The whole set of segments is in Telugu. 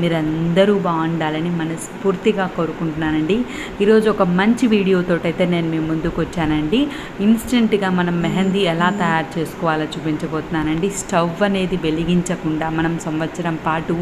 మీరందరూ బాగుండాలని మనస్ఫూర్తిగా కోరుకుంటున్నానండి. ఈరోజు ఒక మంచి వీడియోతో అయితే నేను మీ ముందుకు వచ్చానండి. ఇన్స్టెంట్గా మనం మెహందీ ఎలా తయారు చేసుకోవాలో చూపించబోతున్నానండి. స్టవ్ అనేది వెలిగించకుండా మనం సంవత్సరం పాటు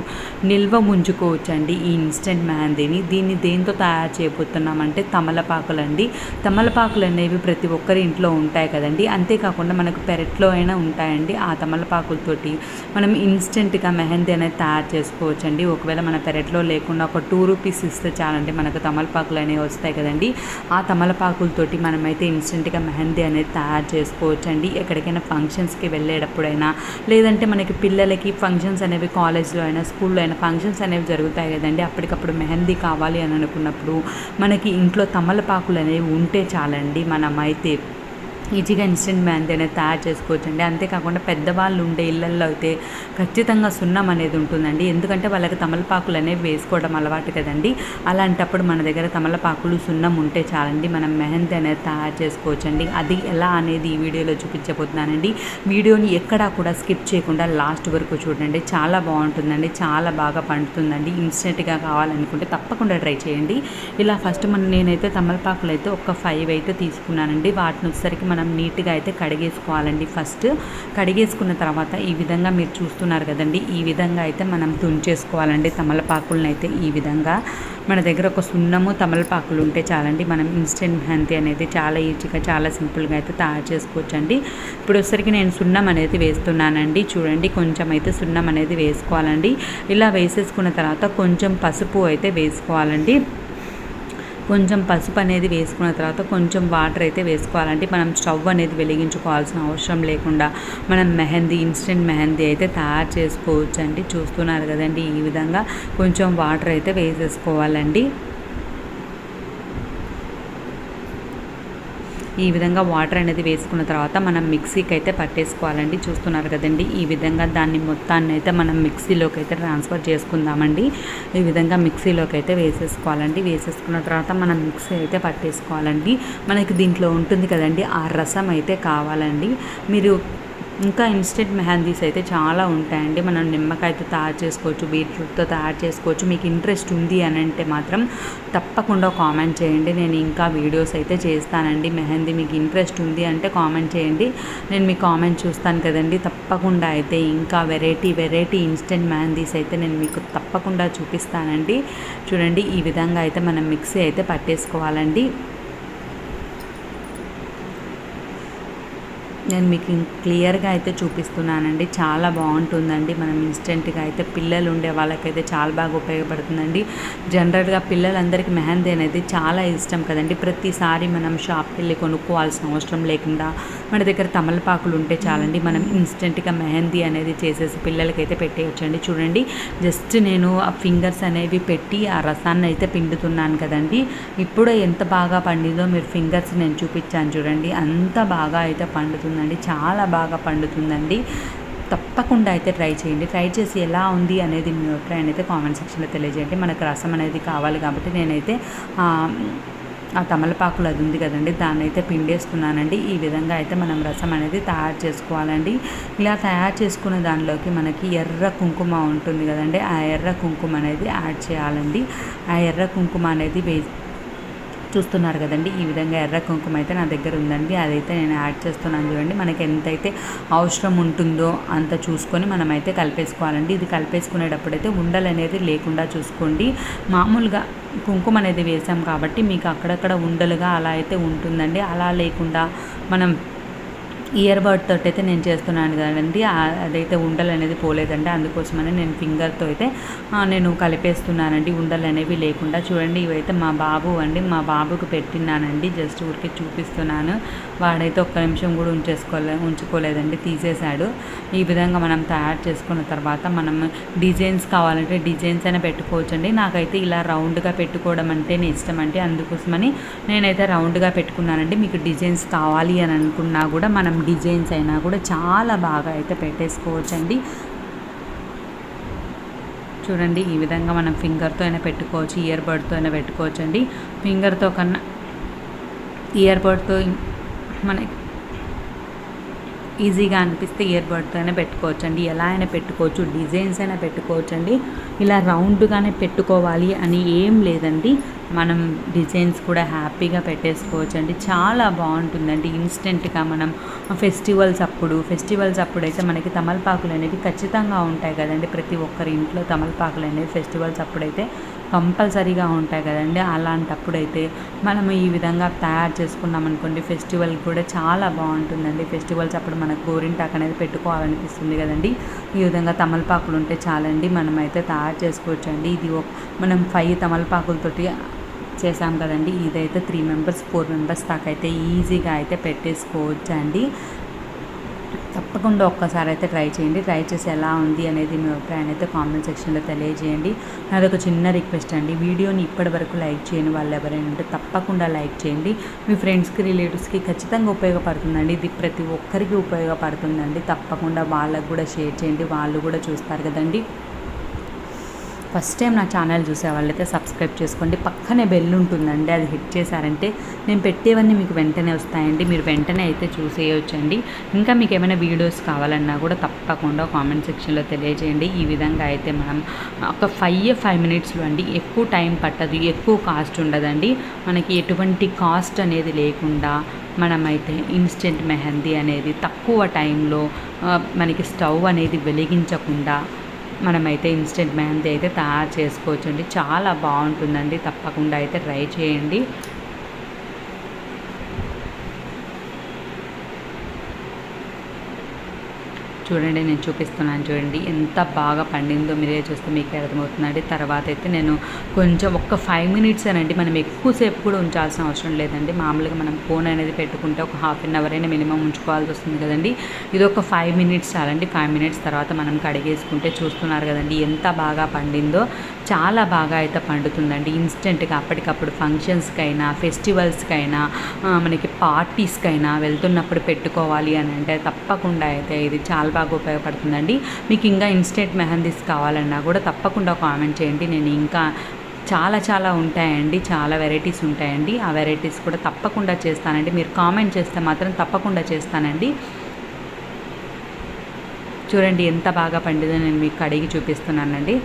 నిల్వ ముంచుకోవచ్చండి ఈ ఇన్స్టెంట్ మెహందీని. దీన్ని దేంతో తయారు చేయబోతున్నామంటే తమలపాకులండి. తమలపాకులు అనేవి ప్రతి ఒక్కరి ఇంట్లో ఉంటాయి కదండి. అంతేకాకుండా మనకు పెరట్లో అయినా ఉంటాయండి. ఆ తమలపాకులతోటి మనం ఇన్స్టెంట్గా మెహందీ అనేది తయారు చేసుకోవచ్చండి. ఒకవేళ మన పెరట్లో లేకుండా ఒక టూ రూపీస్ ఇస్తే చాలండి. మనకు తమలపాకులు అనేవి వస్తాయి కదండి. ఆ తమలపాకులతోటి మనమైతే ఇన్స్టెంట్గా మెహందీ అనేది తయారు చేసుకోవచ్చండి. ఎక్కడికైనా ఫంక్షన్స్కి వెళ్ళేటప్పుడైనా లేదంటే మనకి పిల్లలకి ఫంక్షన్స్ అనేవి కాలేజ్లో అయినా స్కూల్లో అయినా ఫంక్షన్స్ అనేవి జరుగుతాయి కదండి. అప్పటికప్పుడు మెహందీ కావాలి అని అనుకున్నప్పుడు మనకి ఇంట్లో తమలపాకులు అనేవి ఉంటే చాలండి. మనమైతే ఈజీగా ఇన్స్టెంట్ మ్యాన్ అనేది తయారు చేసుకోవచ్చండి. అంతేకాకుండా పెద్దవాళ్ళు ఉండే ఇళ్ళల్లో అయితే ఖచ్చితంగా సున్నం అనేది ఉంటుందండి. ఎందుకంటే వాళ్ళకి తమలపాకులు అనేవి వేసుకోవడం అలవాటు కదండి. అలాంటప్పుడు మన దగ్గర తమలపాకులు సున్నం ఉంటే చాలండి. మనం మెహందీ అనేది తయారు చేసుకోవచ్చండి. అది ఎలా అనేది ఈ వీడియోలో చూపించబోతున్నానండి. వీడియోని ఎక్కడా కూడా స్కిప్ చేయకుండా లాస్ట్ వరకు చూడండి. చాలా బాగుంటుందండి. చాలా బాగా పండుతుందండి. ఇన్స్టెంట్గా కావాలనుకుంటే తప్పకుండా ట్రై చేయండి. ఇలా ఫస్ట్ మన నేనైతే తమలపాకులు అయితే ఒక ఫైవ్ అయితే తీసుకున్నానండి. వాటిని వచ్చేసరికి మనం నీట్గా అయితే కడిగేసుకోవాలండి ఫస్ట్. కడిగేసుకున్న తర్వాత ఈ విధంగా మీరు చూస్తున్నారు కదండి ఈ విధంగా అయితే మనం తుంచేసుకోవాలండి తమలపాకులను అయితే ఈ విధంగా. మన దగ్గర ఒక సున్నము తమలపాకులు ఉంటే చాలండి మనం ఇన్స్టెంట్ మెహంతి అనేది చాలా ఈజీగా చాలా సింపుల్గా అయితే తయారు చేసుకోవచ్చండి. ఇప్పుడు వచ్చేసరికి నేను సున్నం అనేది వేస్తున్నానండి చూడండి కొంచెం అయితే సున్నం అనేది వేసుకోవాలండి. ఇలా వేసేసుకున్న తర్వాత కొంచెం పసుపు అయితే వేసుకోవాలండి. కొంచెం పసుపు అనేది వేసుకున్న తర్వాత కొంచెం వాటర్ అయితే వేసుకోవాలంటే మనం స్టవ్ అనేది వెలిగించుకోవాల్సిన అవసరం లేకుండా మనం మెహందీ ఇన్స్టెంట్ మెహందీ అయితే తయారు చేసుకోవచ్చు అండి చూస్తున్నారు కదండి ఈ విధంగా కొంచెం వాటర్ అయితే వేసేసుకోవాలండి. ఈ విధంగా వాటర్ అనేది వేసుకున్న తర్వాత మనం మిక్సీకి అయితే పట్టేసుకోవాలండి. చూస్తున్నారు కదండి ఈ విధంగా దాన్ని మొత్తాన్ని అయితే మనం మిక్సీలోకి అయితే ట్రాన్స్ఫర్ చేసుకుందామండి. ఈ విధంగా మిక్సీలోకి అయితే వేసేసుకోవాలండి. వేసేసుకున్న తర్వాత మనం మిక్సీ అయితే పట్టేసుకోవాలండి. మనకి దీంట్లో ఉంటుంది కదండి ఆ రసం అయితే కావాలండి. మీరు ఇంకా ఇన్స్టెంట్ మెహందీస్ అయితే చాలా ఉంటాయండి. మనం నిమ్మకాయతో తయారు చేసుకోవచ్చు బీట్రూట్తో తయారు చేసుకోవచ్చు. మీకు ఇంట్రెస్ట్ ఉంది అని అంటే మాత్రం తప్పకుండా కామెంట్ చేయండి. నేను ఇంకా వీడియోస్ అయితే చేస్తానండి. మెహందీ మీకు ఇంట్రెస్ట్ ఉంది అంటే కామెంట్ చేయండి. నేను మీ కామెంట్ చూస్తాను కదండి. తప్పకుండా అయితే ఇంకా వెరైటీ వెరైటీ ఇన్స్టెంట్ మెహందీస్ అయితే నేను మీకు తప్పకుండా చూపిస్తానండి. చూడండి ఈ విధంగా అయితే మనం మిక్సీ అయితే పట్టేసుకోవాలండి. నేను మీకు క్లియర్గా అయితే చూపిస్తున్నానండి. చాలా బాగుంటుందండి. మనం ఇన్స్టెంట్గా అయితే పిల్లలు ఉండే వాళ్ళకైతే చాలా బాగా ఉపయోగపడుతుందండి. జనరల్గా పిల్లలందరికీ మెహందీ అనేది చాలా ఇష్టం కదండి. ప్రతిసారి మనం షాప్కి వెళ్ళి కొనుక్కోవాల్సిన అవసరం లేకుండా మన దగ్గర తమలపాకులు ఉంటే చాలండి. మనం ఇన్స్టెంట్గా మెహందీ అనేది చేసేసి పిల్లలకైతే పెట్టేయచ్చండి. చూడండి. జస్ట్ నేను ఆ ఫింగర్స్ అనేవి పెట్టి ఆ రసాన్ని అయితే పిండుతున్నాను కదండి. ఇప్పుడు ఎంత బాగా పండిందో మీరు ఫింగర్స్ నేను చూపించాను చూడండి. అంత బాగా అయితే పండుతుంది. పండుతుందండి చాలా బాగా పండుతుందండి. తప్పకుండా అయితే ట్రై చేయండి. ట్రై చేసి ఎలా ఉంది అనేది మీ అభిప్రాయం అయితే కామెంట్ సెక్షన్లో తెలియజేయండి. మనకు రసం అనేది కావాలి కాబట్టి నేనైతే ఆ తమలపాకులు అది ఉంది కదండి. దాన్ని అయితే పిండేస్తున్నానండి ఈ విధంగా అయితే మనం రసం అనేది తయారు చేసుకోవాలండి. ఇలా తయారు చేసుకున్న దానిలోకి మనకి ఎర్ర కుంకుమ ఉంటుంది కదండి. ఆ ఎర్ర కుంకుమ అనేది యాడ్ చేయాలండి. ఆ ఎర్ర కుంకుమ అనేది వే చూస్తున్నారు కదండి. ఈ విధంగా ఎర్ర కుంకుమ అయితే నా దగ్గర ఉందండి. అదైతే నేను యాడ్ చేస్తున్నాను చూడండి. మనకి ఎంతైతే అవసరం ఉంటుందో అంత చూసుకొని మనమైతే కలిపేసుకోవాలండి. ఇది కలిపేసుకునేటప్పుడైతే ఉండలు అనేది లేకుండా చూసుకోండి. మామూలుగా కుంకుమ అనేది వేసాం కాబట్టి మీకు అక్కడక్కడ ఉండలుగా అలా అయితే ఉంటుందండి. అలా లేకుండా మనం ఇయర్ బడ్ తోటి అయితే నేను చేస్తున్నాను కదండి. అదైతే ఉండలు అనేది పోలేదండి. అందుకోసమని నేను ఫింగర్తో అయితే నేను కలిపేస్తున్నానండి. ఉండలు అనేవి లేకుండా చూడండి. ఇవైతే మా బాబు అండి. మా బాబుకు పెట్టినానండి జస్ట్ ఊరికి చూపిస్తున్నాను. వాడైతే ఒక్క నిమిషం కూడా ఉంచేసుకోలే ఉంచుకోలేదండి. తీసేశాడు. ఈ విధంగా మనం తయారు చేసుకున్న తర్వాత మనం డిజైన్స్ కావాలంటే డిజైన్స్ అయినా పెట్టుకోవచ్చండి. నాకైతే ఇలా రౌండ్గా పెట్టుకోవడం అంటేనే ఇష్టం అండి అందుకోసమని నేనైతే రౌండ్గా పెట్టుకున్నానండి. మీకు డిజైన్స్ కావాలి అని అనుకున్నా కూడా మనం డిజైన్స్ అయినా కూడా చాలా బాగా అయితే పెట్టేసుకోవచ్చండి. చూడండి ఈ విధంగా మనం ఫింగర్తో అయినా పెట్టుకోవచ్చు ఇయర్ బడ్తో అయినా పెట్టుకోవచ్చు అండి ఫింగర్తో కన్నా ఇయర్ బడ్తో మనకి ఈజీగా అనిపిస్తే ఇయర్ బడ్తో అయినా పెట్టుకోవచ్చు అండి ఎలా అయినా పెట్టుకోవచ్చు డిజైన్స్ అయినా పెట్టుకోవచ్చు అండి ఇలా రౌండ్గానే పెట్టుకోవాలి అని ఏం లేదండి. మనం డిజైన్స్ కూడా హ్యాపీగా పెట్టేసుకోవచ్చు అండి. చాలా బాగుంటుందండి. ఇన్స్టెంట్గా మనం ఫెస్టివల్స్ అప్పుడు ఫెస్టివల్స్ అప్పుడు అయితే మనకి తమలపాకులు అనేవి ఖచ్చితంగా ఉంటాయి కదండి. ప్రతి ఒక్కరి ఇంట్లో తమలపాకులు అనేవి ఫెస్టివల్స్ అప్పుడైతే కంపల్సరీగా ఉంటాయి కదండి. అలాంటప్పుడైతే మనం ఈ విధంగా తయారు చేసుకున్నాం అనుకోండి ఫెస్టివల్ కూడా చాలా బాగుంటుందండి. ఫెస్టివల్స్ అప్పుడు మనకు గోరింటాకు అనేది పెట్టుకోవాలనిపిస్తుంది కదండి. ఈ విధంగా తమలపాకులు ఉంటే చాలండి. మనమైతే తయారు చేసుకోవచ్చు అండి ఇది ఒక- మనం ఫైవ్ తమలపాకులతోటి చేసాం కదండి. ఇదైతే త్రీ మెంబర్స్ ఫోర్ మెంబర్స్ దాకా అయితే ఈజీగా అయితే పెట్టేసుకోవచ్చు అండి తప్పకుండా ఒక్కసారి అయితే ట్రై చేయండి. ట్రై చేసి ఎలా ఉంది అనేది మీ అభిప్రాయాన్ని అయితే కామెంట్ సెక్షన్లో తెలియజేయండి. నాది ఒక చిన్న రిక్వెస్ట్ అండి. వీడియోని ఇప్పటి వరకు లైక్ చేయని వాళ్ళు ఎవరైనా ఉంటే తప్పకుండా లైక్ చేయండి. మీ ఫ్రెండ్స్కి రిలేటివ్స్కి ఖచ్చితంగా ఉపయోగపడుతుందండి. ఇది ప్రతి ఒక్కరికి ఉపయోగపడుతుందండి. తప్పకుండా వాళ్ళకు కూడా షేర్ చేయండి. వాళ్ళు కూడా చూస్తారు కదండి. ఫస్ట్ టైం నా ఛానల్ చూసే వాళ్ళైతే సబ్స్క్రైబ్ చేసుకోండి. పక్కనే బెల్ ఉంటుందండి అది హిట్ చేశారంటే నేను పెట్టేవన్నీ మీకు వెంటనే వస్తాయండి. మీరు వెంటనే అయితే చూసేయొచ్చండి. ఇంకా మీకు ఏమైనా వీడియోస్ కావాలన్నా కూడా తప్పకుండా కామెంట్ సెక్షన్లో తెలియజేయండి. ఈ విధంగా అయితే మనం ఒక ఫైవ్ ఫైవ్ మినిట్స్లో అండి ఎక్కువ టైం పట్టదు ఎక్కువ కాస్ట్ ఉండదండి. మనకి ఎటువంటి కాస్ట్ అనేది లేకుండా మనమైతే ఇన్స్టెంట్ మెహందీ అనేది తక్కువ టైంలో మనకి స్టవ్ అనేది వెలిగించకుండా మనమైతే ఇన్స్టెంట్ మెహందీ అయితే తయారు చేసుకోవచ్చు అండి చాలా బాగుంటుందండి. తప్పకుండా అయితే ట్రై చేయండి. చూడండి నేను చూపిస్తున్నాను చూడండి. ఎంత బాగా పండిందో మీరే చూస్తే మీకు అర్థమవుతుందండి. తర్వాత అయితే నేను కొంచెం ఒక్క ఫైవ్ మినిట్స్ అనండి. మనం ఎక్కువసేపు కూడా ఉంచాల్సిన అవసరం లేదండి. మామూలుగా మనం ఫోన్ అనేది పెట్టుకుంటే ఒక హాఫ్ అన్ అవర్ అయినా మినిమం ఉంచుకోవాల్సి వస్తుంది కదండి. ఇది ఒక ఫైవ్ మినిట్స్ చాలండి. ఫైవ్ మినిట్స్ తర్వాత మనం కడిగేసుకుంటే చూస్తున్నారు కదండి. ఎంత బాగా పండిందో చాలా బాగా అయితే పండుతుందండి. ఇన్స్టెంట్గా అప్పటికప్పుడు ఫంక్షన్స్కైనా ఫెస్టివల్స్కైనా మనకి పార్టీస్కైనా వెళ్తున్నప్పుడు పెట్టుకోవాలి అని అంటే తప్పకుండా అయితే ఇది చాలా బాగా ఉపయోగపడుతుందండి. మీకు ఇంకా ఇన్స్టెంట్ మెహందీస్ కావాలన్నా కూడా తప్పకుండా కామెంట్ చేయండి. నేను ఇంకా చాలా చాలా ఉంటాయండి. చాలా వెరైటీస్ ఉంటాయండి. ఆ వెరైటీస్ కూడా తప్పకుండా చేస్తానండి. మీరు కామెంట్ చేస్తే మాత్రం తప్పకుండా చేస్తానండి. చూడండి ఎంత బాగా పండిందో నేను మీకు కడిగి చూపిస్తున్నానండి.